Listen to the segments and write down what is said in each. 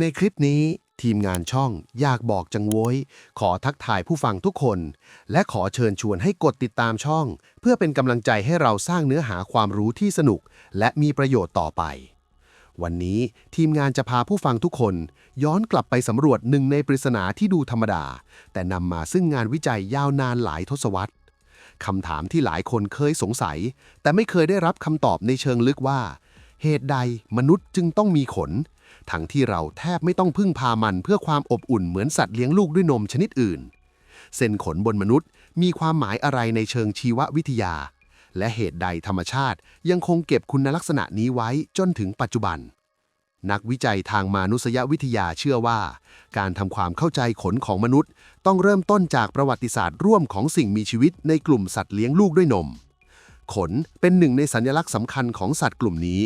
ในคลิปนี้ทีมงานช่องอยากบอกจังโว้ย ขอทักทายผู้ฟังทุกคน และขอเชิญชวนให้กดติดตามช่อง เพื่อเป็นกำลังใจให้เราสร้างเนื้อหาความรู้ที่สนุก และมีประโยชน์ต่อไป วันนี้ทีมงานจะพาผู้ฟังทุกคน ย้อนกลับไปสำรวจหนึ่งในปริศนาที่ดูธรรมดา แต่นำมาซึ่งงานวิจัยยาวนานหลายทศวรรษคำถามที่หลายคนเคยสงสัย แต่ไม่เคยได้รับคำตอบในเชิงลึกว่า เหตุใดมนุษย์จึงต้องมีขน ทั้งที่เราแทบไม่ต้องพึ่งพามันเพื่อความอบอุ่นเหมือนสัตว์เลี้ยงลูกด้วยนมชนิดอื่น เส้นขนบนมนุษย์มีความหมายอะไรในเชิงชีววิทยา และเหตุใดธรรมชาติยังคงเก็บคุณลักษณะนี้ไว้จนถึงปัจจุบัน นักวิจัยทางมานุษยวิทยาเชื่อว่า การทำความเข้าใจขนของมนุษย์ ต้องเริ่มต้นจากประวัติศาสตร์ร่วมของสิ่งมีชีวิตในกลุ่มสัตว์เลี้ยงลูกด้วยนม ขนเป็นหนึ่งในสัญลักษณ์สำคัญของสัตว์กลุ่มนี้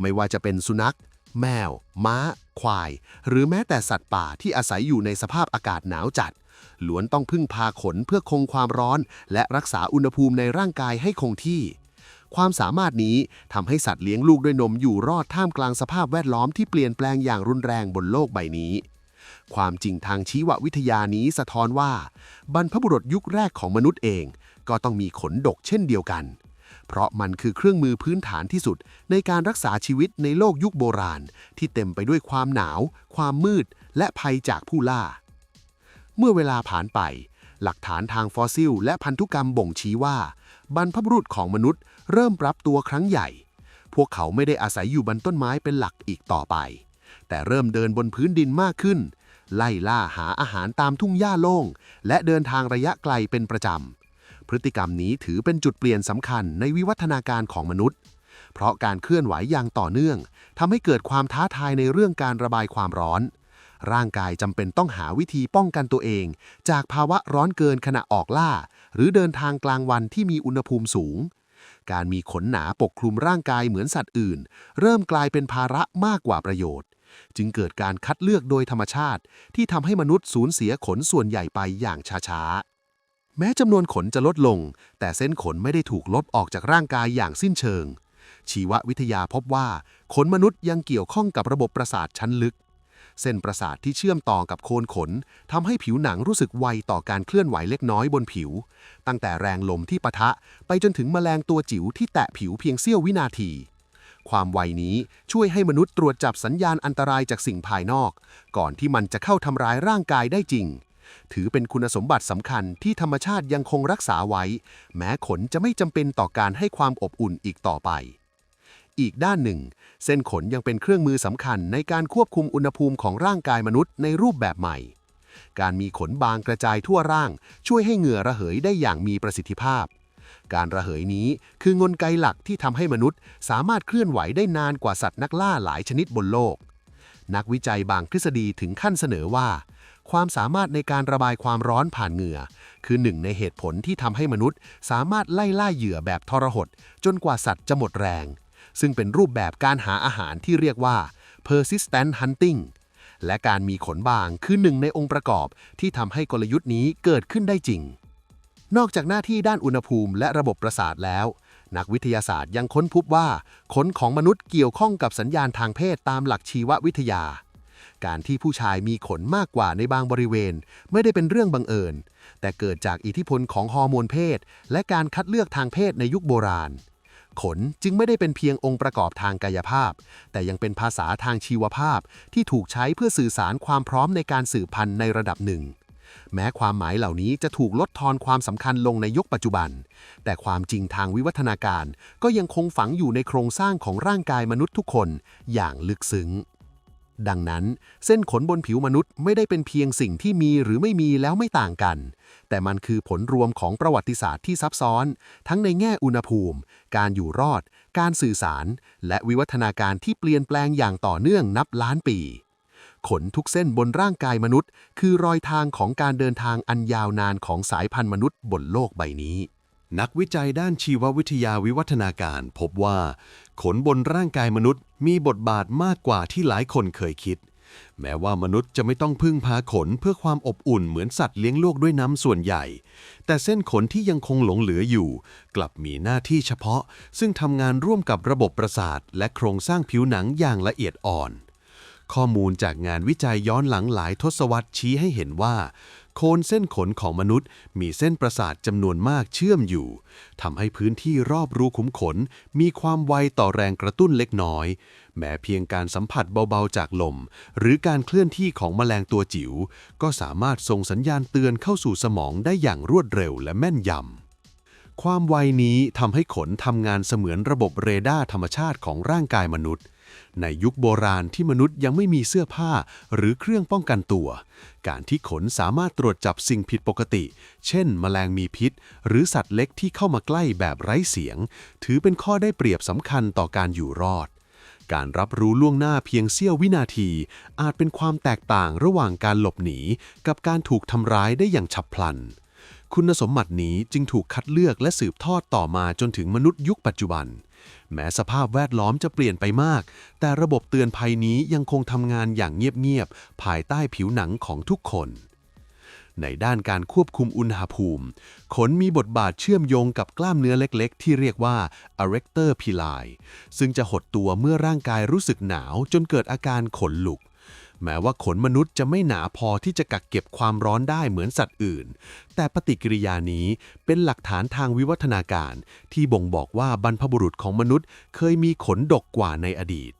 ไม่ว่าจะเป็นสุนัข แมว ม้า ควาย หรือแม้แต่สัตว์ป่าที่อาศัยอยู่ในสภาพอากาศหนาวจัด ล้วนต้องพึ่งพาขนเพื่อคงความร้อน และรักษาอุณหภูมิในร่างกายให้คงที่ ความสามารถนี้ทำให้สัตว์เลี้ยงลูกด้วยนมอยู่รอดท่ามกลางสภาพแวดล้อมที่เปลี่ยนแปลงอย่างรุนแรงบนโลกใบนี้ความจริงทางชีววิทยานี้สะท้อนว่า บรรพบุรุษยุคแรกของมนุษย์เอง ก็ต้องมีขนดกเช่นเดียวกัน เพราะมันคือเครื่องมือพื้นฐานที่สุด ในการรักษาชีวิตในโลกยุคโบราณ ที่เต็มไปด้วยความหนาว ความมืด และภัยจากผู้ล่า เมื่อเวลาผ่านไป หลักฐานทางฟอสซิล และพันธุกรรมบ่งชี้ว่า บรรพบุรุษของมนุษย์ เริ่มปรับตัวครั้งใหญ่ พวกเขาไม่ได้อาศัยอยู่บนต้นไม้เป็นหลักอีกต่อไป แต่เริ่มเดินบนพื้นดินมากขึ้น ไล่ล่าหาอาหารตามทุ่งหญ้าโล่ง และเดินทางระยะไกลเป็นประจำ พฤติกรรมนี้ถือเป็นจุดเปลี่ยนสำคัญในวิวัฒนาการของมนุษย์ เพราะการเคลื่อนไหวอย่างต่อเนื่องทำให้เกิดความท้าทายในเรื่องการระบายความร้อน ร่างกายจำเป็นต้องหาวิธีป้องกันตัวเอง จากภาวะร้อนเกินขณะออกล่า หรือเดินทางกลางวันที่มีอุณหภูมิสูง การมีขนหนาปกคลุมร่างกายเหมือนสัตว์อื่น เริ่มกลายเป็นภาระมากกว่าประโยชน์จึงเกิดการคัดเลือกโดยธรรมชาติ ที่ทำให้มนุษย์สูญเสียขนส่วนใหญ่ไปอย่างช้าๆ แม้จำนวนขนจะลดลง แต่เส้นขนไม่ได้ถูกลบออกจากร่างกายอย่างสิ้นเชิง ชีววิทยาพบว่าขนมนุษย์ยังเกี่ยวข้องกับระบบประสาทชั้นลึก เส้นประสาทที่เชื่อมต่อกับโคนขนทำให้ผิวหนังรู้สึกไวต่อการเคลื่อนไหวเล็กน้อยบนผิว ตั้งแต่แรงลมที่ปะทะไปจนถึงแมลงตัวจิ๋วที่แตะผิวเพียงเสี้ยววินาทีความไวนี้ช่วยให้มนุษย์ตรวจจับสัญญาณอันตรายจากสิ่งภายนอก ก่อนที่มันจะเข้าทำร้ายร่างกายได้จริง ถือเป็นคุณสมบัติสำคัญที่ธรรมชาติยังคงรักษาไว้ แม้ขนจะไม่จำเป็นต่อการให้ความอบอุ่นอีกต่อไป อีกด้านหนึ่ง เส้นขนยังเป็นเครื่องมือสำคัญในการควบคุมอุณหภูมิของร่างกายมนุษย์ในรูปแบบใหม่ การมีขนบางกระจายทั่วร่าง ช่วยให้เหงื่อระเหยได้อย่างมีประสิทธิภาพการระเหยนี้คืองนไกหลักที่ทำให้มนุษย์ สามารถเคลื่อนไหวได้นานกว่าสัตว์นักล่าหลายชนิดบนโลก นักวิจัยบางทฤษฎีถึงขั้นเสนอว่า ความสามารถในการระบายความร้อนผ่านเหงื่อ คือหนึ่งในเหตุผลที่ทำให้มนุษย์ สามารถไล่ล่าเหยื่อแบบทรหด จนกว่าสัตว์จะหมดแรง ซึ่งเป็นรูปแบบการหาอาหารที่เรียกว่า persistent hunting และการมีขนบางคือหนึ่งในองค์ประกอบที่ทำให้กลยุทธ์นี้เกิดขึ้นได้จริง นอกจากหน้าที่ด้านอุณหภูมิและระบบประสาทแล้ว นักวิทยาศาสตร์ยังค้นพบว่า ขนของมนุษย์เกี่ยวข้องกับสัญญาณทางเพศตามหลักชีววิทยา การที่ผู้ชายมีขนมากกว่าในบางบริเวณ ไม่ได้เป็นเรื่องบังเอิญ แต่เกิดจากอิทธิพลของฮอร์โมนเพศ และการคัดเลือกทางเพศในยุคโบราณ ขนจึงไม่ได้เป็นเพียงองค์ประกอบทางกายภาพ แต่ยังเป็นภาษาทางชีวภาพที่ถูกใช้เพื่อสื่อสารความพร้อมในการสืบพันธุ์ในระดับหนึ่งแม้ความหมายเหล่านี้จะถูกลดทอนความสำคัญลงในยุคปัจจุบัน แต่ความจริงทางวิวัฒนาการก็ยังคงฝังอยู่ในโครงสร้างของร่างกายมนุษย์ทุกคนอย่างลึกซึ้ง ดังนั้น เส้นขนบนผิวมนุษย์ไม่ได้เป็นเพียงสิ่งที่มีหรือไม่มีแล้วไม่ต่างกัน แต่มันคือผลรวมของประวัติศาสตร์ที่ซับซ้อน ทั้งในแง่อุณหภูมิ การอยู่รอด การสื่อสาร และวิวัฒนาการที่เปลี่ยนแปลงอย่างต่อเนื่องนับล้านปี ขนทุกเส้นบนร่างกายมนุษย์ คือรอยทางของการเดินทางอันยาวนานของสายพันธุ์มนุษย์บนโลกใบนี้นักวิจัยด้านชีววิทยาวิวัฒนาการพบว่า ขนบนร่างกายมนุษย์มีบทบาทมากกว่าที่หลายคนเคยคิด แม้ว่ามนุษย์จะไม่ต้องพึ่งพาขนเพื่อความอบอุ่นเหมือนสัตว์เลี้ยงลูกด้วยน้ำส่วนใหญ่ แต่เส้นขนที่ยังคงหลงเหลืออยู่ กลับมีหน้าที่เฉพาะ ซึ่งทำงานร่วมกับระบบประสาท และโครงสร้างผิวหนังอย่างละเอียดอ่อน ข้อมูลจากงานวิจัยย้อนหลังหลายทศวรรษชี้ให้เห็นว่า โคนเส้นขนของมนุษย์ มีเส้นประสาทจำนวนมากเชื่อมอยู่ทำให้พื้นที่รอบรูขุมขน มีความไวต่อแรงกระตุ้นเล็กน้อย แม้เพียงการสัมผัสเบาๆจากลม หรือการเคลื่อนที่ของแมลงตัวจิ๋วก็สามารถส่งสัญญาณเตือนเข้าสู่สมองได้อย่างรวดเร็วและแม่นยำความไวนี้ทำให้ขนทำงานเสมือนระบบเรดาร์ธรรมชาติของร่างกายมนุษย์ ในยุคโบราณที่มนุษย์ยังไม่มีเสื้อผ้าหรือเครื่องป้องกันตัว การที่ขนสามารถตรวจจับสิ่งผิดปกติ เช่น แมลงมีพิษ หรือสัตว์เล็กที่เข้ามาใกล้แบบไร้เสียง ถือเป็นข้อได้เปรียบสำคัญต่อการอยู่รอดการรับรู้ล่วงหน้าเพียงเสี้ยววินาที อาจเป็นความแตกต่างระหว่างการหลบหนี กับการถูกทำร้ายได้อย่างฉับพลัน คุณสมบัตินี้จึงถูกคัดเลือกและสืบทอดต่อมาจนถึงมนุษย์ยุคปัจจุบัน แม้สภาพแวดล้อมจะเปลี่ยนไปมาก แต่ระบบเตือนภัยนี้ยังคงทำงานอย่างเงียบ ๆ ภายใต้ผิวหนังของทุกคน ในด้านการควบคุมอุณหภูมิ ขนมีบทบาทเชื่อมโยงกับกล้ามเนื้อเล็ก ๆ ที่เรียกว่า arrector pili ซึ่งจะหดตัวเมื่อร่างกายรู้สึกหนาวจนเกิดอาการขนลุก แม้ว่าขนมนุษย์จะไม่หนาพอที่จะกักเก็บความร้อนได้เหมือนสัตว์อื่น แต่ปฏิกิริยานี้เป็นหลักฐานทางวิวัฒนาการ ที่บ่งบอกว่าบรรพบุรุษของมนุษย์ เคยมีขนดกกว่าในอดีต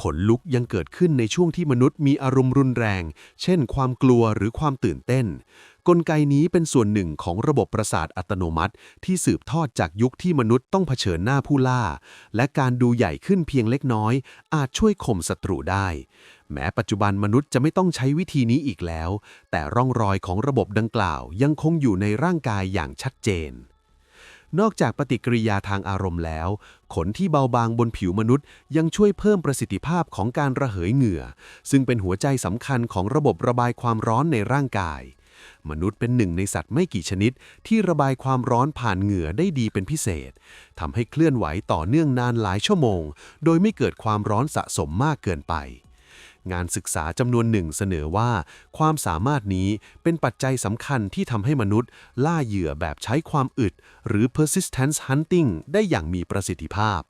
ขนลุกยังเกิดขึ้นในช่วงที่มนุษย์มีอารมณ์รุนแรง เช่น ความกลัวหรือความตื่นเต้น กลไกนี้เป็นส่วนหนึ่งของระบบประสาทอัตโนมัติ ที่สืบทอดจากยุคที่มนุษย์ต้องเผชิญหน้าผู้ล่า และการดูใหญ่ขึ้นเพียงเล็กน้อย อาจช่วยข่มศัตรูได้ แม้ปัจจุบันมนุษย์จะไม่ต้องใช้วิธีนี้อีกแล้ว แต่ร่องรอยของระบบดังกล่าวยังคงอยู่ในร่างกายอย่างชัดเจน นอกจากปฏิกิริยาทางอารมณ์แล้ว ขนที่เบาบางบนผิวมนุษย์ ยังช่วยเพิ่มประสิทธิภาพของการระเหยเหงื่อ ซึ่งเป็นหัวใจสำคัญของระบบระบายความร้อนในร่างกาย มนุษย์เป็นหนึ่งในสัตว์ไม่กี่ชนิด ที่ระบายความร้อนผ่านเหงื่อได้ดีเป็นพิเศษทำให้เคลื่อนไหวต่อเนื่องนานหลายชั่วโมง โดยไม่เกิดความร้อนสะสมมากเกินไป งานศึกษาจำนวนหนึ่งเสนอว่า ความสามารถนี้เป็นปัจจัยสำคัญที่ทำให้มนุษย์ ล่าเหยื่อแบบใช้ความอึด หรือ persistence hunting ได้อย่างมีประสิทธิภาพ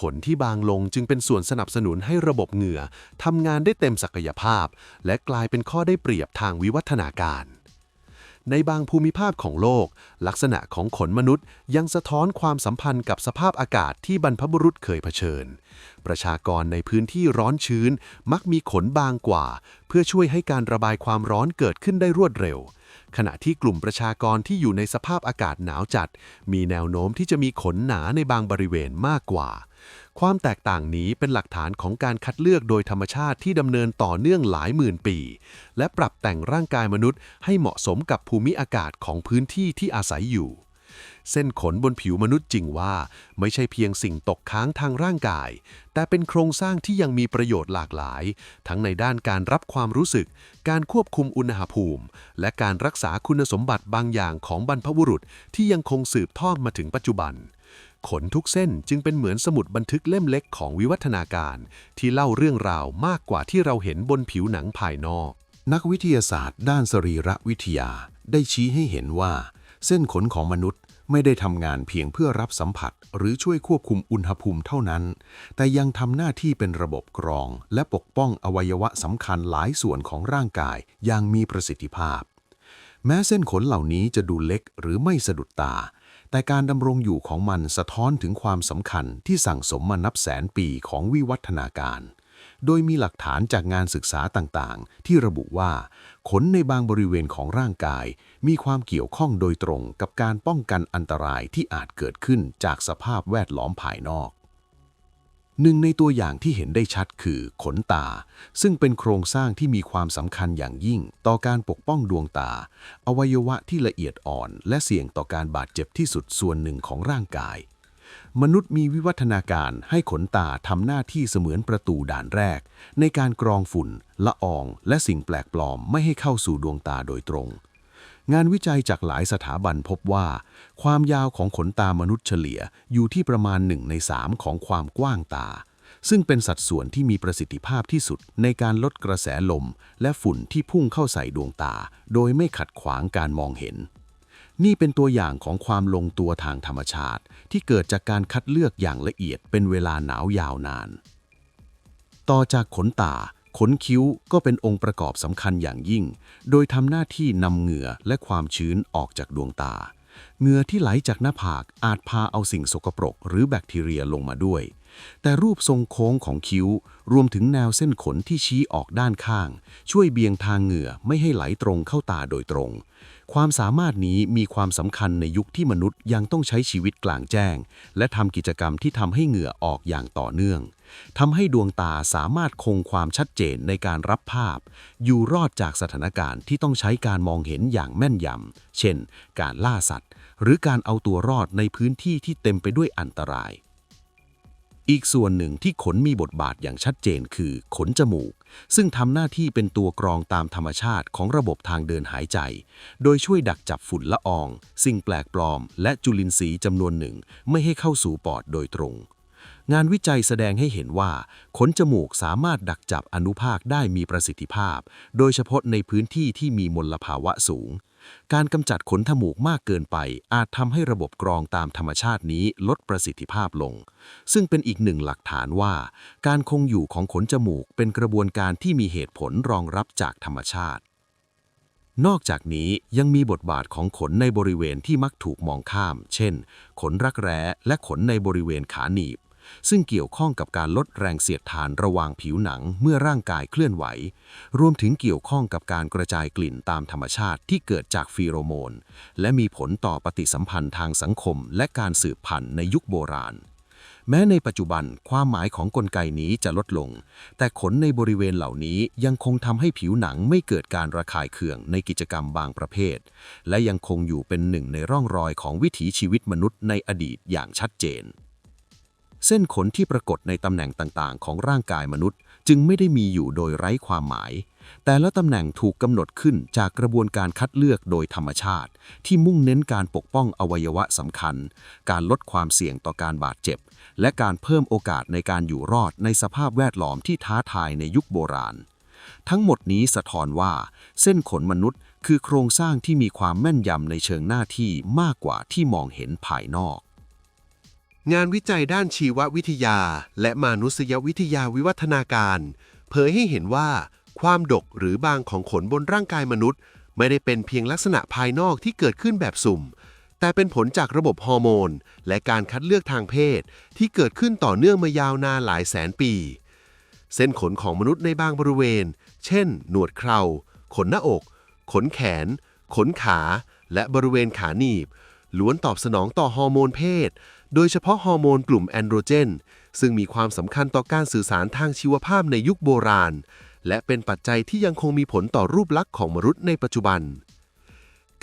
ขนที่บางลงจึงเป็นส่วนสนับสนุนให้ระบบเหงื่อทำงานได้เต็มศักยภาพ และกลายเป็นข้อได้เปรียบทางวิวัฒนาการ ในบางภูมิภาคของโลก ลักษณะของขนมนุษย์ยังสะท้อนความสัมพันธ์กับสภาพอากาศที่บรรพบุรุษเคยเผชิญ ประชากรในพื้นที่ร้อนชื้น มักมีขนบางกว่า เพื่อช่วยให้การระบายความร้อนเกิดขึ้นได้รวดเร็ว ขณะที่กลุ่มประชากรที่อยู่ในสภาพอากาศหนาวจัด มีแนวโน้มที่จะมีขนหนาในบางบริเวณมากกว่าความแตกต่างนี้เป็นหลักฐานของการคัดเลือกโดยธรรมชาติที่ดำเนินต่อเนื่องหลายหมื่นปี และปรับแต่งร่างกายมนุษย์ ให้เหมาะสมกับภูมิอากาศของพื้นที่ที่อาศัยอยู่ เส้นขนบนผิวมนุษย์จริงว่า ไม่ใช่เพียงสิ่งตกค้างทางร่างกาย แต่เป็นโครงสร้างที่ยังมีประโยชน์หลากหลาย ทั้งในด้านการรับความรู้สึก การควบคุมอุณหภูมิ และการรักษาคุณสมบัติบางอย่างของบรรพบุรุษที่ยังคงสืบทอดมาถึงปัจจุบัน ขนทุกเส้นจึงเป็นเหมือนสมุดบันทึกเล่มเล็กของวิวัฒนาการ ที่เล่าเรื่องราวมากกว่าที่เราเห็นบนผิวหนังภายนอก นักวิทยาศาสตร์ ด้านสรีรวิทยา ได้ชี้ให้เห็นว่า เส้นขนของมนุษย์ไม่ได้ทำงานเพียงเพื่อรับสัมผัส หรือช่วยควบคุมอุณหภูมิเท่านั้น แต่ยังทำหน้าที่เป็นระบบกรอง และปกป้องอวัยวะสำคัญหลายส่วนของร่างกายอย่างมีประสิทธิภาพ แม้เส้นขนเหล่านี้จะดูเล็กหรือไม่สะดุดตา แต่การดำรงอยู่ของมันสะท้อนถึงความสำคัญที่สั่งสมมานับแสนปีของวิวัฒนาการ โดยมีหลักฐานจากงานศึกษาต่างๆ ที่ระบุว่าขนในบางบริเวณของร่างกาย มีความเกี่ยวข้องโดยตรงกับการป้องกันอันตรายที่อาจเกิดขึ้นจากสภาพแวดล้อมภายนอก หนึ่งในตัวอย่างที่เห็นได้ชัดคือขนตา ซึ่งเป็นโครงสร้างที่มีความสำคัญอย่างยิ่ง ต่อการปกป้องดวงตา อวัยวะที่ละเอียดอ่อน และเสี่ยงต่อการบาดเจ็บที่สุดส่วนหนึ่งของร่างกาย มนุษย์มีวิวัฒนาการให้ขนตาทำหน้าที่เสมือนประตูด่านแรก ในการกรองฝุ่น ละออง และสิ่งแปลกปลอมไม่ให้เข้าสู่ดวงตาโดยตรง งานวิจัยจากหลายสถาบันพบว่า ความยาวของขนตามนุษย์เฉลี่ยอยู่ที่ประมาณหนึ่งในสามของความกว้างตา ซึ่งเป็นสัดส่วนที่มีประสิทธิภาพที่สุดในการลดกระแสลม และฝุ่นที่พุ่งเข้าใส่ดวงตา โดยไม่ขัดขวางการมองเห็น นี่เป็นตัวอย่างของความลงตัวทางธรรมชาติ ที่เกิดจากการคัดเลือกอย่างละเอียดเป็นเวลาหนาวยาวนาน ต่อจากขนตา ขนคิ้วก็เป็นองค์ประกอบสำคัญอย่างยิ่ง โดยทำหน้าที่นำเหงื่อและความชื้นออกจากดวงตา เหงื่อที่ไหลจากหน้าผากอาจพาเอาสิ่งสกปรกหรือแบคทีเรียลงมาด้วย แต่รูปทรงโค้งของคิ้ว รวมถึงแนวเส้นขนที่ชี้ออกด้านข้าง ช่วยเบี่ยงทางเหงื่อไม่ให้ไหลตรงเข้าตาโดยตรง ความสามารถนี้มีความสำคัญในยุคที่มนุษย์ยังต้องใช้ชีวิตกลางแจ้ง และทำกิจกรรมที่ทำให้เหงื่อออกอย่างต่อเนื่อง ทำให้ดวงตาสามารถคงความชัดเจนในการรับภาพ อยู่รอดจากสถานการณ์ที่ต้องใช้การมองเห็นอย่างแม่นยำ เช่น การล่าสัตว์ หรือการเอาตัวรอดในพื้นที่ที่เต็มไปด้วยอันตราย อีกส่วนหนึ่งที่ขนมีบทบาทอย่างชัดเจนคือขนจมูก ซึ่งทำหน้าที่เป็นตัวกรองตามธรรมชาติของระบบทางเดินหายใจ โดยช่วยดักจับฝุ่นละออง สิ่งแปลกปลอม และจุลินทรีย์จำนวนหนึ่งไม่ให้เข้าสู่ปอดโดยตรง งานวิจัยแสดงให้เห็นว่า ขนจมูกสามารถดักจับอนุภาคได้มีประสิทธิภาพ โดยเฉพาะในพื้นที่ที่มีมลภาวะสูง การกำจัดขนจมูกมากเกินไป อาจทำให้ระบบกรองตามธรรมชาตินี้ลดประสิทธิภาพลง ซึ่งเป็นอีกหนึ่งหลักฐานว่า การคงอยู่ของขนจมูกเป็นกระบวนการที่มีเหตุผลรองรับจากธรรมชาตินอกจากนี้ยังมีบทบาทของขนในบริเวณที่มักถูกมองข้าม เช่น ขนรักแร้และขนในบริเวณขาหนีบ ซึ่งเกี่ยวข้องกับการลดแรงเสียดทานระหว่างผิวหนังเมื่อร่างกายเคลื่อนไหว รวมถึงเกี่ยวข้องกับการกระจายกลิ่นตามธรรมชาติที่เกิดจากฟีโรโมน และมีผลต่อปฏิสัมพันธ์ทางสังคม และการสืบพันธุ์ในยุคโบราณ แม้ในปัจจุบันความหมายของกลไกนี้จะลดลง แต่ขนในบริเวณเหล่านี้ยังคงทำให้ผิวหนังไม่เกิดการระคายเคืองในกิจกรรมบางประเภท และยังคงอยู่เป็นหนึ่งในร่องรอยของวิถีชีวิตมนุษย์ในอดีตอย่างชัดเจน เส้นขนที่ปรากฏในตำแหน่งต่างๆ ของร่างกายมนุษย์ จึงไม่ได้มีอยู่โดยไร้ความหมาย แต่ละตำแหน่งถูกกำหนดขึ้นจากกระบวนการคัดเลือกโดยธรรมชาติ ที่มุ่งเน้นการปกป้องอวัยวะสำคัญ การลดความเสี่ยงต่อการบาดเจ็บ และการเพิ่มโอกาสในการอยู่รอดในสภาพแวดล้อมที่ท้าทายในยุคโบราณ ทั้งหมดนี้สะท้อนว่า เส้นขนมนุษย์ คือโครงสร้างที่มีความแม่นยำในเชิงหน้าที่มากกว่าที่มองเห็นภายนอก งานวิจัยด้านชีววิทยา และมนุษยวิทยาวิวัฒนาการ เผยให้เห็นว่า ความดกหรือบางของขนบนร่างกายมนุษย์ ไม่ได้เป็นเพียงลักษณะภายนอกที่เกิดขึ้นแบบสุ่ม แต่เป็นผลจากระบบฮอร์โมน และการคัดเลือกทางเพศ ที่เกิดขึ้นต่อเนื่องมายาวนานหลายแสนปี เส้นขนของมนุษย์ในบางบริเวณ เช่น หนวดเครา ขนหน้าอก ขนแขน ขนขา และบริเวณขาหนีบล้วนตอบสนองต่อฮอร์โมนเพศ โดยเฉพาะฮอร์โมนกลุ่มแอนโดรเจน ซึ่งมีความสำคัญต่อการสื่อสารทางชีวภาพในยุคโบราณ และเป็นปัจจัยที่ยังคงมีผลต่อรูปลักษณ์ของมนุษย์ในปัจจุบัน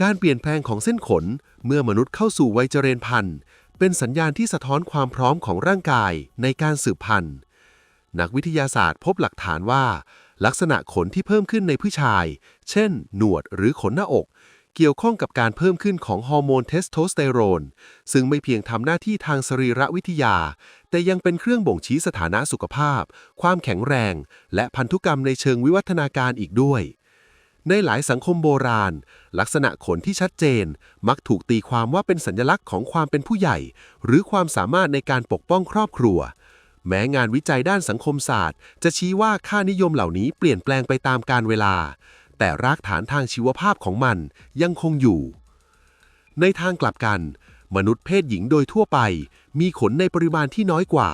การเปลี่ยนแปลงของเส้นขนเมื่อมนุษย์เข้าสู่วัยเจริญพันธุ์ เป็นสัญญาณที่สะท้อนความพร้อมของร่างกายในการสืบพันธุ์ นักวิทยาศาสตร์พบหลักฐานว่า ลักษณะขนที่เพิ่มขึ้นในผู้ชาย เช่น หนวดหรือขนหน้าอก เกี่ยวข้องกับการเพิ่มขึ้นของฮอร์โมนเทสโทสเตอโรน ซึ่งไม่เพียงทำหน้าที่ทางสรีรวิทยา แต่ยังเป็นเครื่องบ่งชี้สถานะสุขภาพ ความแข็งแรง และพันธุกรรมในเชิงวิวัฒนาการอีกด้วย ในหลายสังคมโบราณ ลักษณะขนที่ชัดเจน มักถูกตีความว่าเป็นสัญลักษณ์ของความเป็นผู้ใหญ่ หรือความสามารถในการปกป้องครอบครัวแม้งานวิจัยด้านสังคมศาสตร์ จะชี้ว่าค่านิยมเหล่านี้เปลี่ยนแปลงไปตามกาลเวลา แต่รากฐานทางชีวภาพของมันยังคงอยู่ ในทางกลับกัน มนุษย์เพศหญิงโดยทั่วไป มีขนในปริมาณที่น้อยกว่า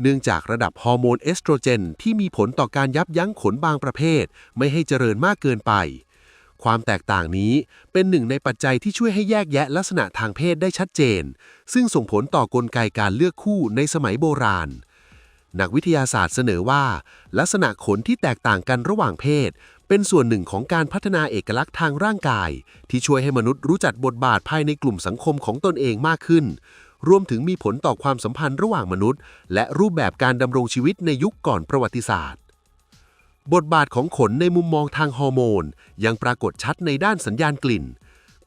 เนื่องจากระดับฮอร์โมนเอสโตรเจน ที่มีผลต่อการยับยั้งขนบางประเภท ไม่ให้เจริญมากเกินไป ความแตกต่างนี้เป็นหนึ่งในปัจจัยที่ช่วยให้แยกแยะลักษณะทางเพศได้ชัดเจน ซึ่งส่งผลต่อกลไกการเลือกคู่ในสมัยโบราณนักวิทยาศาสตร์เสนอว่า ลักษณะขนที่แตกต่างกันระหว่างเพศ เป็นส่วนหนึ่งของการพัฒนาเอกลักษณ์ทางร่างกาย ที่ช่วยให้มนุษย์รู้จักบทบาทภายในกลุ่มสังคมของตนเองมากขึ้น รวมถึงมีผลต่อความสัมพันธ์ระหว่างมนุษย์ และรูปแบบการดำรงชีวิตในยุคก่อนประวัติศาสตร์ บทบาทของขนในมุมมองทางฮอร์โมน ยังปรากฏชัดในด้านสัญญาณกลิ่น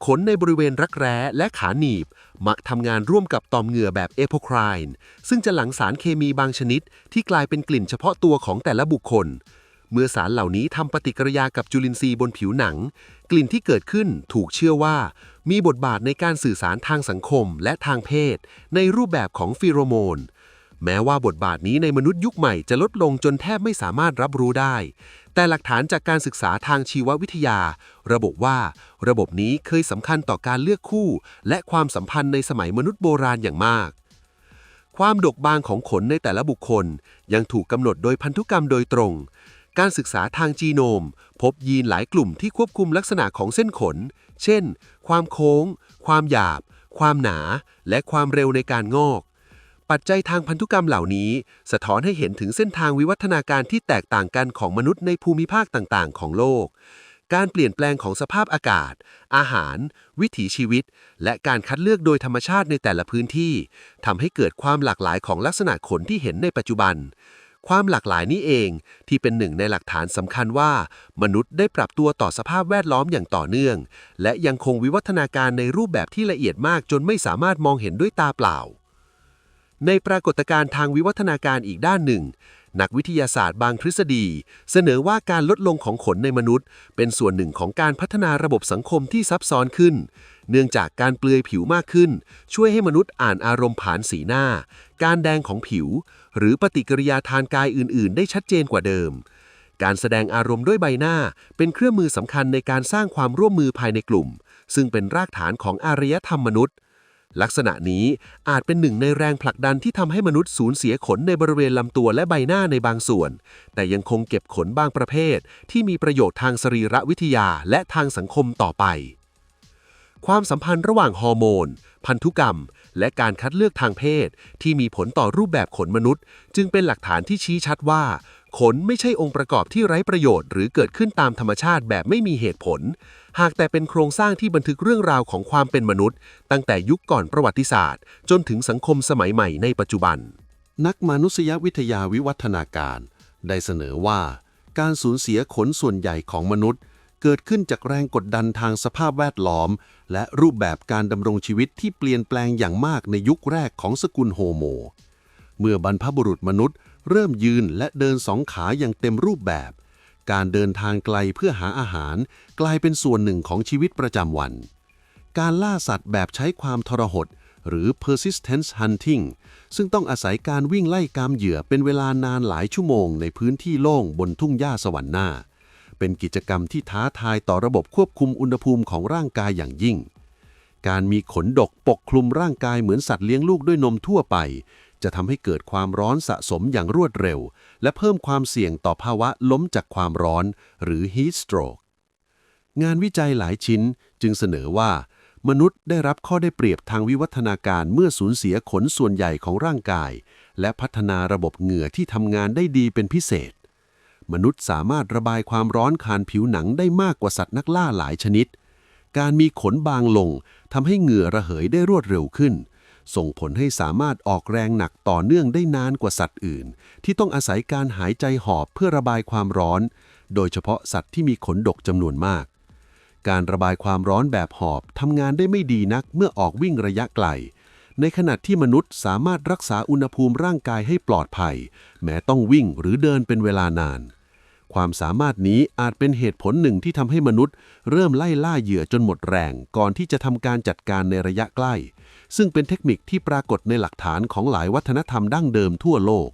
ขนในบริเวณรักแร้และขาหนีบ มักทำงานร่วมกับต่อมเหงื่อแบบเอโพไครน์ซึ่งจะหลั่งสารเคมีบางชนิด ที่กลายเป็นกลิ่นเฉพาะตัวของแต่ละบุคคล เมื่อสารเหล่านี้ทำปฏิกิริยากับจุลินทรีย์บนผิวหนัง กลิ่นที่เกิดขึ้นถูกเชื่อว่า มีบทบาทในการสื่อสารทางสังคมและทางเพศ ในรูปแบบของฟีโรโมน แม้ว่าบทบาทนี้ในมนุษย์ยุคใหม่จะลดลงจนแทบไม่สามารถรับรู้ได้ แต่หลักฐานจากการศึกษาทางชีววิทยา ระบุว่า ระบบนี้เคยสำคัญต่อการเลือกคู่ และความสัมพันธ์ในสมัยมนุษย์โบราณอย่างมากความดกบางของขนในแต่ละบุคคล ยังถูกกำหนดโดยพันธุกรรมโดยตรง การศึกษาทางจีโนม พบยีนหลายกลุ่มที่ควบคุมลักษณะของเส้นขน เช่น ความโค้ง ความหยาบ ความหนา และความเร็วในการงอก ปัจจัยทางพันธุกรรมเหล่านี้ สะท้อนให้เห็นถึงเส้นทางวิวัฒนาการที่แตกต่างกันของมนุษย์ในภูมิภาคต่างๆ ของโลก การเปลี่ยนแปลงของสภาพอากาศ อาหาร วิถีชีวิต และการคัดเลือกโดยธรรมชาติในแต่ละพื้นที่ทำให้เกิดความหลากหลายของลักษณะขนที่เห็นในปัจจุบัน ความหลากหลายนี้เองที่เป็นหนึ่งในหลักฐานสำคัญว่า มนุษย์ได้ปรับตัวต่อสภาพแวดล้อมอย่างต่อเนื่อง และยังคงวิวัฒนาการในรูปแบบที่ละเอียดมากจนไม่สามารถมองเห็นด้วยตาเปล่า ในปรากฏการณ์ทางวิวัฒนาการอีกด้านหนึ่ง นักวิทยาศาสตร์บางทฤษฎี เสนอว่าการลดลงของขนในมนุษย์ เป็นส่วนหนึ่งของการพัฒนาระบบสังคมที่ซับซ้อนขึ้น เนื่องจากการเปลือยผิวมากขึ้น ช่วยให้มนุษย์อ่านอารมณ์ผ่านสีหน้า การแดงของผิว หรือปฏิกิริยาทางกายอื่น ๆ ได้ชัดเจนกว่าเดิม การแสดงอารมณ์ด้วยใบหน้า เป็นเครื่องมือสำคัญในการสร้างความร่วมมือภายในกลุ่ม ซึ่งเป็นรากฐานของอารยธรรมมนุษย์ ลักษณะนี้อาจเป็นหนึ่งในแรงผลักดันที่ทำให้มนุษย์สูญเสียขนในบริเวณลำตัวและใบหน้าในบางส่วน แต่ยังคงเก็บขนบางประเภท ที่มีประโยชน์ทางสรีรวิทยาและทางสังคมต่อไป ความสัมพันธ์ระหว่างฮอร์โมน พันธุกรรม และการคัดเลือกทางเพศ ที่มีผลต่อรูปแบบขนมนุษย์ จึงเป็นหลักฐานที่ชี้ชัดว่า ขนไม่ใช่องค์ประกอบที่ไร้ประโยชน์หรือเกิดขึ้นตามธรรมชาติแบบไม่มีเหตุผล หากแต่เป็นโครงสร้างที่บันทึกเรื่องราวของความเป็นมนุษย์ ตั้งแต่ยุคก่อนประวัติศาสตร์ จนถึงสังคมสมัยใหม่ในปัจจุบัน นักมนุษยวิทยาวิวัฒนาการ ได้เสนอว่า การสูญเสียขนส่วนใหญ่ของมนุษย์ เกิดขึ้นจากแรงกดดันทางสภาพแวดล้อม และรูปแบบการดำรงชีวิตที่เปลี่ยนแปลงอย่างมากในยุคแรกของสกุลโฮโม เมื่อบรรพบุรุษมนุษย์ เริ่มยืนและเดินสองขาอย่างเต็มรูปแบบ การเดินทางไกลเพื่อหาอาหาร กลายเป็นส่วนหนึ่งของชีวิตประจำวัน การล่าสัตว์แบบใช้ความทรหด หรือ persistence hunting ซึ่งต้องอาศัยการวิ่งไล่กามเหยื่อเป็นเวลานานหลายชั่วโมงในพื้นที่โล่งบนทุ่งหญ้าสวรรค์หน้า เป็นกิจกรรมที่ท้าทายต่อระบบควบคุมอุณหภูมิของร่างกายอย่างยิ่งการมีขนดกปกคลุมร่างกายเหมือนสัตว์เลี้ยงลูกด้วยนมทั่วไป จะทำให้เกิดความร้อนสะสมอย่างรวดเร็ว และเพิ่มความเสี่ยงต่อภาวะล้มจากความร้อน หรือ heat stroke งานวิจัยหลายชิ้นจึงเสนอว่า มนุษย์ได้รับข้อได้เปรียบทางวิวัฒนาการเมื่อสูญเสียขนส่วนใหญ่ของร่างกาย และพัฒนาระบบเหงื่อที่ทำงานได้ดีเป็นพิเศษ มนุษย์สามารถระบายความร้อนคานผิวหนังได้มากกว่าสัตว์นักล่าหลายชนิด การมีขนบางลงทำให้เหงื่อระเหยได้รวดเร็วขึ้น ส่งผลให้สามารถออกแรงหนักต่อเนื่องได้นานกว่าสัตว์อื่น ที่ต้องอาศัยการหายใจหอบเพื่อระบายความร้อน โดยเฉพาะสัตว์ที่มีขนดกจำนวนมาก การระบายความร้อนแบบหอบทำงานได้ไม่ดีนักเมื่อออกวิ่งระยะไกล ในขณะที่มนุษย์สามารถรักษาอุณหภูมิร่างกายให้ปลอดภัย แม้ต้องวิ่งหรือเดินเป็นเวลานานความสามารถนี้อาจเป็นเหตุผลหนึ่งที่ทำให้มนุษย์ เริ่มไล่ล่าเหยื่อจนหมดแรง ก่อนที่จะทำการจัดการในระยะใกล้ ซึ่งเป็นเทคนิคที่ปรากฏในหลักฐานของหลายวัฒนธรรมดั้งเดิมทั่วโลก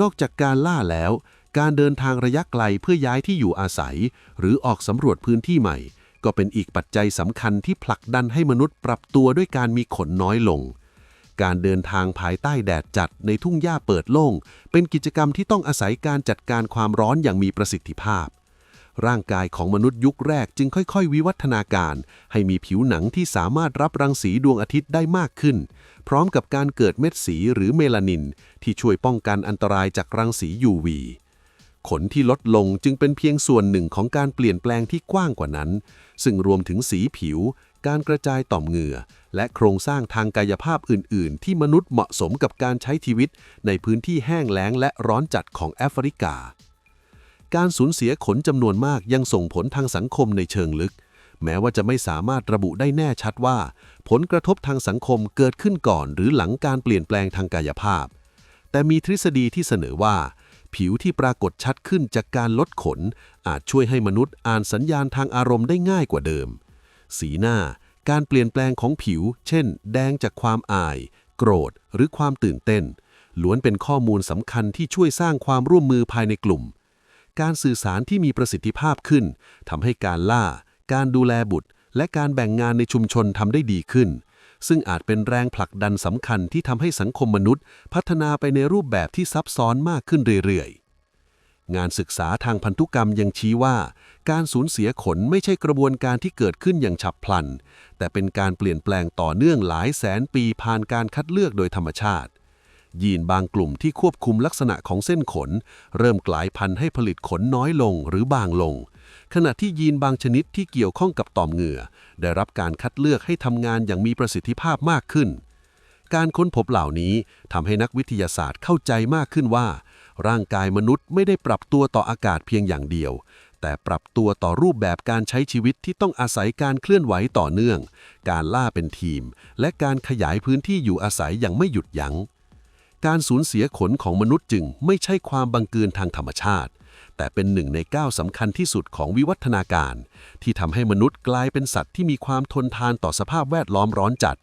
นอกจากการล่าแล้ว การเดินทางระยะไกลเพื่อย้ายที่อยู่อาศัย หรือออกสำรวจพื้นที่ใหม่ ก็เป็นอีกปัจจัยสำคัญที่ผลักดันให้มนุษย์ปรับตัวด้วยการมีขนน้อยลง การเดินทางภายใต้แดดจัดในทุ่งหญ้าเปิดโล่ง เป็นกิจกรรมที่ต้องอาศัยการจัดการความร้อนอย่างมีประสิทธิภาพ ร่างกายของมนุษย์ยุคแรกจึงค่อยๆ วิวัฒนาการ ให้มีผิวหนังที่สามารถรับรังสีดวงอาทิตย์ได้มากขึ้น พร้อมกับการเกิดเม็ดสีหรือเมลานิน ที่ช่วยป้องกันอันตรายจากรังสี UV ขนที่ลดลงจึงเป็นเพียงส่วนหนึ่งของการเปลี่ยนแปลงที่กว้างกว่านั้น ซึ่งรวมถึงสีผิว การกระจายต่อมเหงื่อ และโครงสร้างทางกายภาพอื่น ๆ ที่มนุษย์เหมาะสมกับการใช้ชีวิต ในพื้นที่แห้งแล้งและร้อนจัดของแอฟริกา การสูญเสียขนจำนวนมากยังส่งผลทางสังคมในเชิงลึก แม้ว่าจะไม่สามารถระบุได้แน่ชัดว่า ผลกระทบทางสังคมเกิดขึ้นก่อน หรือหลังการเปลี่ยนแปลงทางกายภาพ แต่มีทฤษฎีที่เสนอว่า ผิวที่ปรากฏชัดขึ้นจากการลดขน อาจช่วยให้มนุษย์อ่านสัญญาณทางอารมณ์ได้ง่ายกว่าเดิม สีหน้า การเปลี่ยนแปลงของผิว เช่น แดงจากความอาย โกรธ หรือความตื่นเต้นล้วนเป็นข้อมูลสำคัญที่ช่วยสร้างความร่วมมือภายในกลุ่ม การสื่อสารที่มีประสิทธิภาพขึ้นทำให้การล่า การดูแลบุตร และการแบ่งงานในชุมชนทำได้ดีขึ้น ซึ่งอาจเป็นแรงผลักดันสำคัญที่ทำให้สังคมมนุษย์ พัฒนาไปในรูปแบบที่ซับซ้อนมากขึ้นเรื่อยๆงานศึกษาทางพันธุกรรมยังชี้ว่า การสูญเสียขนไม่ใช่กระบวนการที่เกิดขึ้นอย่างฉับพลัน แต่เป็นการเปลี่ยนแปลงต่อเนื่องหลายแสนปีผ่านการคัดเลือกโดยธรรมชาติ ยีนบางกลุ่มที่ควบคุมลักษณะของเส้นขน เริ่มกลายพันธุ์ให้ผลิตขนน้อยลงหรือบางลง ขณะที่ยีนบางชนิดที่เกี่ยวข้องกับต่อมเหงื่อ ได้รับการคัดเลือกให้ทำงานอย่างมีประสิทธิภาพมากขึ้น การค้นพบเหล่านี้ทำให้นักวิทยาศาสตร์เข้าใจมากขึ้นว่า ร่างกายมนุษย์ไม่ได้ปรับตัวต่ออากาศเพียงอย่างเดียวแต่ปรับตัวต่อรูปแบบการใช้ชีวิตที่ต้องอาศัยการเคลื่อนไหวต่อเนื่อง การล่าเป็นทีม และการขยายพื้นที่อยู่อาศัยอย่างไม่หยุดยัง้ง การสูญเสียขนของมนุษย์จึงไม่ใช่ความบังเกินทางธรรมชาติ แต่เป็นหนึ่งในก้าวสำคัญที่สุดของวิวัฒนาการ ที่ทำให้มนุษย์กลายเป็นสัตว์ที่มีความทนทานต่อสภาพแวดล้อมร้อนจัด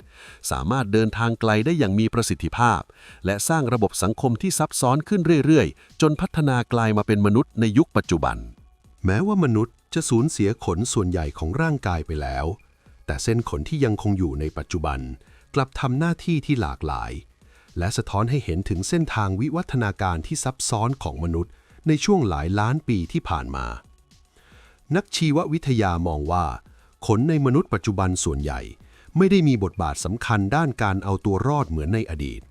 สามารถเดินทางไกลได้อย่างมีประสิทธิภาพ และสร้างระบบสังคมที่ซับซ้อนขึ้นเรื่อยๆ จนพัฒนากลายมาเป็นมนุษย์ในยุคปัจจุบัน แม้ว่ามนุษย์จะสูญเสียขนส่วนใหญ่ของร่างกายไปแล้ว แต่เส้นขนที่ยังคงอยู่ในปัจจุบัน กลับทำหน้าที่ที่หลากหลาย และสะท้อนให้เห็นถึงเส้นทางวิวัฒนาการที่ซับซ้อนของมนุษย์ ในช่วงหลายล้านปีที่ผ่านมา นักชีววิทยามองว่า ขนในมนุษย์ปัจจุบันส่วนใหญ่ ไม่ได้มีบทบาทสำคัญด้านการเอาตัวรอดเหมือนในอดีต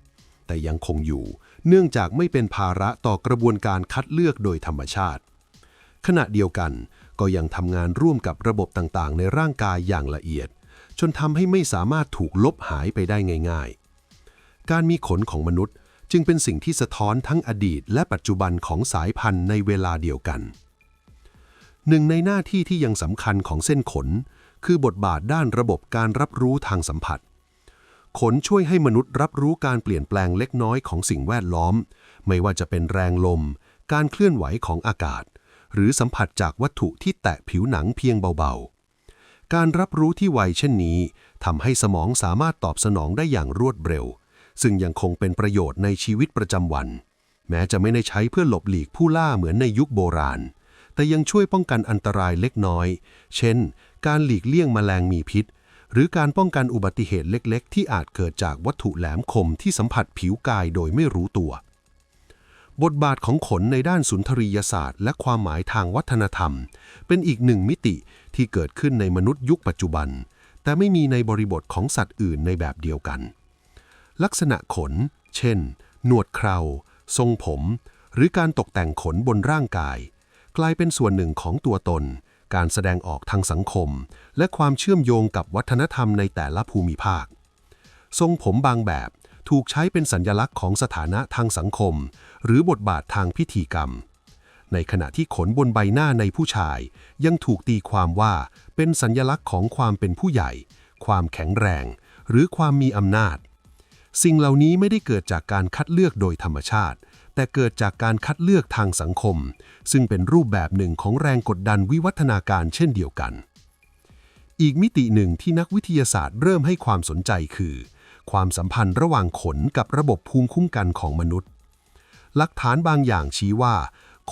แต่ยังคงอยู่ เนื่องจากไม่เป็นภาระต่อกระบวนการคัดเลือกโดยธรรมชาติ ขณะเดียวกันก็ยังทำงานร่วมกับระบบต่างๆ ในร่างกายอย่างละเอียด จนทำให้ไม่สามารถถูกลบหายไปได้ง่าย ๆ การมีขนของมนุษย์จึงเป็นสิ่งที่สะท้อนทั้งอดีตและปัจจุบันของสายพันธุ์ในเวลาเดียวกัน หนึ่งในหน้าที่ที่ยังสำคัญของเส้นขน คือบทบาทด้านระบบการรับรู้ทางสัมผัส ขนช่วยให้มนุษย์รับรู้การเปลี่ยนแปลงเล็กน้อยของสิ่งแวดล้อม ไม่ว่าจะเป็นแรงลม การเคลื่อนไหวของอากาศ หรือสัมผัสจากวัตถุที่แตะผิวหนังเพียงเบาๆ การรับรู้ที่ไวเช่นนี้ทำให้สมองสามารถตอบสนองได้อย่างรวดเร็ว ซึ่งยังคงเป็นประโยชน์ในชีวิตประจำวัน แม้จะไม่ได้ใช้เพื่อหลบหลีกผู้ล่าเหมือนในยุคโบราณ แต่ยังช่วยป้องกันอันตรายเล็กน้อย เช่น การหลีกเลี่ยงแมลงมีพิษ หรือการป้องกันอุบัติเหตุเล็กๆ ที่อาจเกิดจากวัตถุแหลมคมที่สัมผัสผิวกายโดยไม่รู้ตัว บทบาทของขนในด้านสุนทรียศาสตร์ และความหมายทางวัฒนธรรม เป็นอีกหนึ่งมิติที่เกิดขึ้นในมนุษย์ยุคปัจจุบันแต่ไม่มีในบริบทของสัตว์อื่นในแบบเดียวกัน ลักษณะขน เช่น หนวดเครา ทรงผม หรือการตกแต่งขนบนร่างกาย กลายเป็นส่วนหนึ่งของตัวตน การแสดงออกทางสังคม และความเชื่อมโยงกับวัฒนธรรมในแต่ละภูมิภาค ทรงผมบางแบบถูกใช้เป็นสัญญลักษณ์ของสถานะทางสังคม หรือบทบาททางพิธีกรรม ในขณะที่ขนบนใบหน้าในผู้ชาย ยังถูกตีความว่าเป็นสัญญลักษณ์ของความเป็นผู้ใหญ่ ความแข็งแรง หรือความมีอำนาจ สิ่งเหล่านี้ไม่ได้เกิดจากการคัดเลือกโดยธรรมชาติ แต่เกิดจากการคัดเลือกทางสังคม ซึ่งเป็นรูปแบบหนึ่งของแรงกดดันวิวัฒนาการเช่นเดียวกัน อีกมิติหนึ่งที่นักวิทยาศาสตร์เริ่มให้ความสนใจคือ ความสัมพันธ์ระหว่างขนกับระบบภูมิคุ้มกันของมนุษย์ หลักฐานบางอย่างชี้ว่า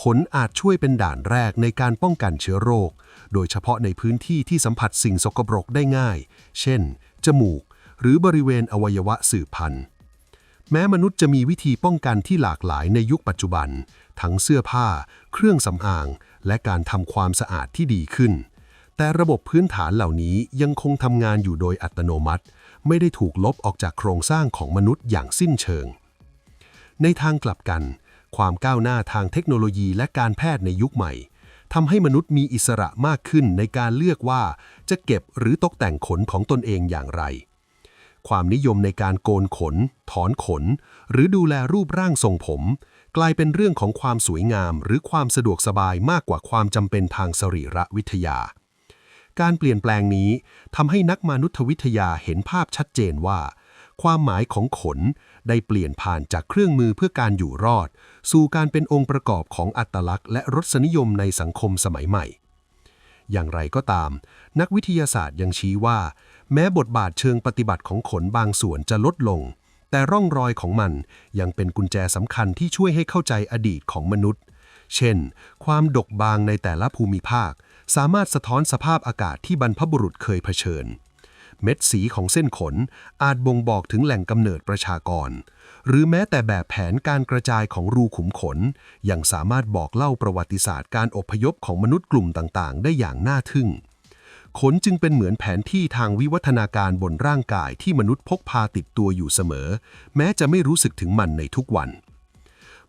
ขนอาจช่วยเป็นด่านแรกในการป้องกันเชื้อโรค โดยเฉพาะในพื้นที่ที่สัมผัสสิ่งสกปรกได้ง่าย เช่น จมูก หรือบริเวณอวัยวะสืบพันธุ์ แม้มนุษย์จะมีวิธีป้องกันที่หลากหลายในยุคปัจจุบัน ทั้งเสื้อผ้า เครื่องสำอาง และการทำความสะอาดที่ดีขึ้น แต่ระบบพื้นฐานเหล่านี้ยังคงทำงานอยู่โดยอัตโนมัติ ไม่ได้ถูกลบออกจากโครงสร้างของมนุษย์อย่างสิ้นเชิง ในทางกลับกัน ความก้าวหน้าทางเทคโนโลยีและการแพทย์ในยุคใหม่ทำให้มนุษย์มีอิสระมากขึ้นในการเลือกว่าจะเก็บหรือตกแต่งขนของตนเองอย่างไร ความนิยมในการโกนขน ถอนขน หรือดูแลรูปร่างทรงผม กลายเป็นเรื่องของความสวยงาม หรือความสะดวกสบายมากกว่าความจำเป็นทางสรีระวิทยา การเปลี่ยนแปลงนี้ทำให้นักมนุษยวิทยาเห็นภาพชัดเจนว่า ความหมายของขนได้เปลี่ยนผ่านจากเครื่องมือเพื่อการอยู่รอด สู่การเป็นองค์ประกอบของอัตลักษณ์และรสนิยมในสังคมสมัยใหม่อย่างไรก็ตาม นักวิทยาศาสตร์ยังชี้ว่า แม้บทบาทเชิงปฏิบัติของขนบางส่วนจะลดลง แต่ร่องรอยของมันยังเป็นกุญแจสำคัญที่ช่วยให้เข้าใจอดีตของมนุษย์ เช่น ความดกบางในแต่ละภูมิภาค สามารถสะท้อนสภาพอากาศที่บรรพบุรุษเคยเผชิญ เม็ดสีของเส้นขนอาจบ่งบอกถึงแหล่งกำเนิดประชากร หรือแม้แต่แบบแผนการกระจายของรูขุมขน ยังสามารถบอกเล่าประวัติศาสตร์การอพยพของมนุษย์กลุ่มต่างๆ ได้อย่างน่าทึ่ง ขนจึงเป็นเหมือนแผนที่ทางวิวัฒนาการบนร่างกายที่มนุษย์พกพาติดตัวอยู่เสมอ แม้จะไม่รู้สึกถึงมันในทุกวัน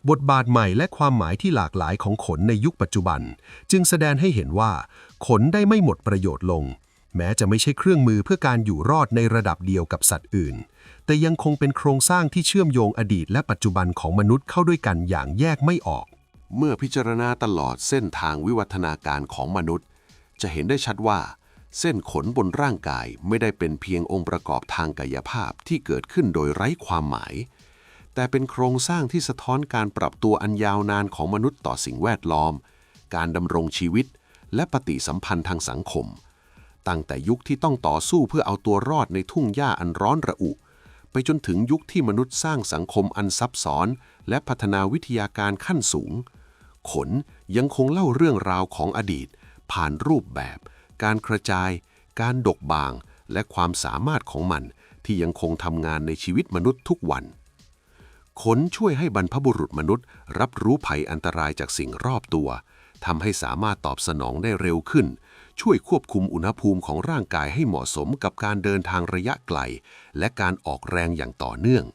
บทบาทใหม่และความหมายที่หลากหลายของขนในยุคปัจจุบัน จึงแสดงให้เห็นว่า ขนได้ไม่หมดประโยชน์ลง แม้จะไม่ใช่เครื่องมือเพื่อการอยู่รอดในระดับเดียวกับสัตว์อื่น แต่ยังคงเป็นโครงสร้างที่เชื่อมโยงอดีตและปัจจุบันของมนุษย์เข้าด้วยกันอย่างแยกไม่ออก เมื่อพิจารณาตลอดเส้นทางวิวัฒนาการของมนุษย์ จะเห็นได้ชัดว่า เส้นขนบนร่างกายไม่ได้เป็นเพียงองค์ประกอบทางกายภาพที่เกิดขึ้นโดยไร้ความหมาย แต่เป็นโครงสร้างที่สะท้อนการปรับตัวอันยาวนานของมนุษย์ต่อสิ่งแวดล้อม การดำรงชีวิต และปฏิสัมพันธ์ทางสังคม ตั้งแต่ยุคที่ต้องต่อสู้เพื่อเอาตัวรอดในทุ่งหญ้าอันร้อนระอุ ไปจนถึงยุคที่มนุษย์สร้างสังคมอันซับซ้อน และพัฒนาวิทยาการขั้นสูง ขนยังคงเล่าเรื่องราวของอดีต ผ่านรูปแบบ การกระจาย การดกบาง และความสามารถของมันที่ยังคงทำงานในชีวิตมนุษย์ทุกวัน ขนช่วยให้บรรพบุรุษมนุษย์ รับรู้ภัยอันตรายจากสิ่งรอบตัวทำให้สามารถตอบสนองได้เร็วขึ้น ช่วยควบคุมอุณหภูมิของร่างกายให้เหมาะสมกับการเดินทางระยะไกล และการออกแรงอย่างต่อเนื่อง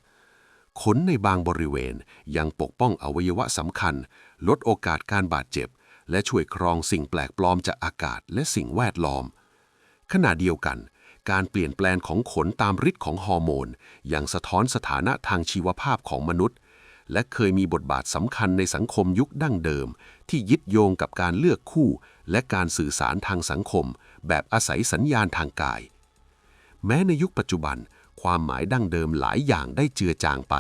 ขนในบางบริเวณยังปกป้องอวัยวะสำคัญ ลดโอกาสการบาดเจ็บ และช่วยครองสิ่งแปลกปลอมจากอากาศและสิ่งแวดล้อม ขณะเดียวกัน การเปลี่ยนแปลงของขนตามฤทธิ์ของฮอร์โมนยังสะท้อนสถานะทางชีวภาพของมนุษย์ และเคยมีบทบาทสำคัญในสังคมยุคดั้งเดิม ที่ยึดโยงกับการเลือกคู่ และการสื่อสารทางสังคม แบบอาศัยสัญญาณทางกาย แม้ในยุคปัจจุบัน ความหมายดั้งเดิมหลายอย่างได้เจือจางไป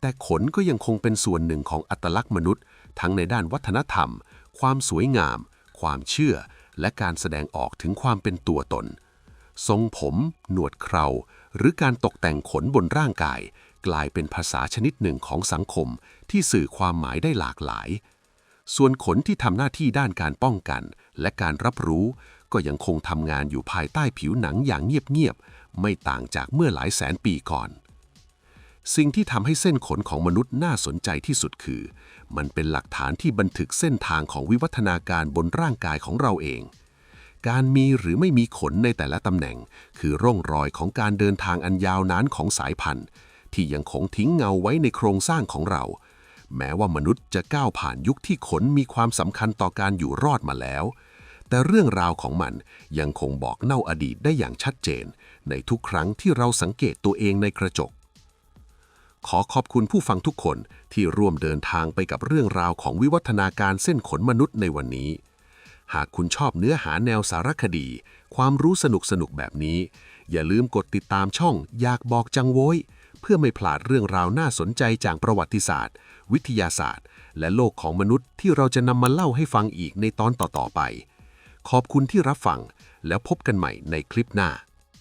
แต่ขนก็ยังคงเป็นส่วนหนึ่งของอัตลักษณ์มนุษย์ ทั้งในด้านวัฒนธรรม ความสวยงาม ความเชื่อ และการแสดงออกถึงความเป็นตัวตน ทรงผม หนวดเครา หรือการตกแต่งขนบนร่างกาย กลายเป็นภาษาชนิดหนึ่งของสังคมที่สื่อความหมายได้หลากหลาย ส่วนขนที่ทำหน้าที่ด้านการป้องกัน และการรับรู้ ก็ยังคงทำงานอยู่ภายใต้ผิวหนังอย่างเงียบๆไม่ต่างจากเมื่อหลายแสนปีก่อน สิ่งที่ทำให้เส้นขนของมนุษย์น่าสนใจที่สุดคือ มันเป็นหลักฐานที่บันทึกเส้นทางของวิวัฒนาการบนร่างกายของเราเอง การมีหรือไม่มีขนในแต่ละตำแหน่ง คือร่องรอยของการเดินทางอันยาวนานของสายพันธุ์ ที่ยังคงทิ้งเงาไว้ในโครงสร้างของเรา แม้ว่ามนุษย์จะก้าวผ่านยุคที่ขนมีความสำคัญต่อการอยู่รอดมาแล้วแต่เรื่องราวของมันยังคงบอกเน่าอดีตได้อย่างชัดเจน ในทุกครั้งที่เราสังเกตตัวเองในกระจก ขอขอบคุณผู้ฟังทุกคนที่ร่วมเดินทางไปกับเรื่องราวของวิวัฒนาการเส้นขนมนุษย์ในวันนี้ หากคุณชอบเนื้อหาแนวสารคดี ความรู้สนุกสนุกๆแบบนี้ อย่าลืมกดติดตามช่องอยากบอกจังโว้ย เพื่อไม่พลาดเรื่องราวน่าสนใจจากประวัติศาสตร์ วิทยาศาสตร์ และโลกของมนุษย์ที่เราจะนำมาเล่าให้ฟังอีกในตอนต่อๆไป ขอบคุณที่รับฟังแล้วพบกันใหม่ในคลิปหน้า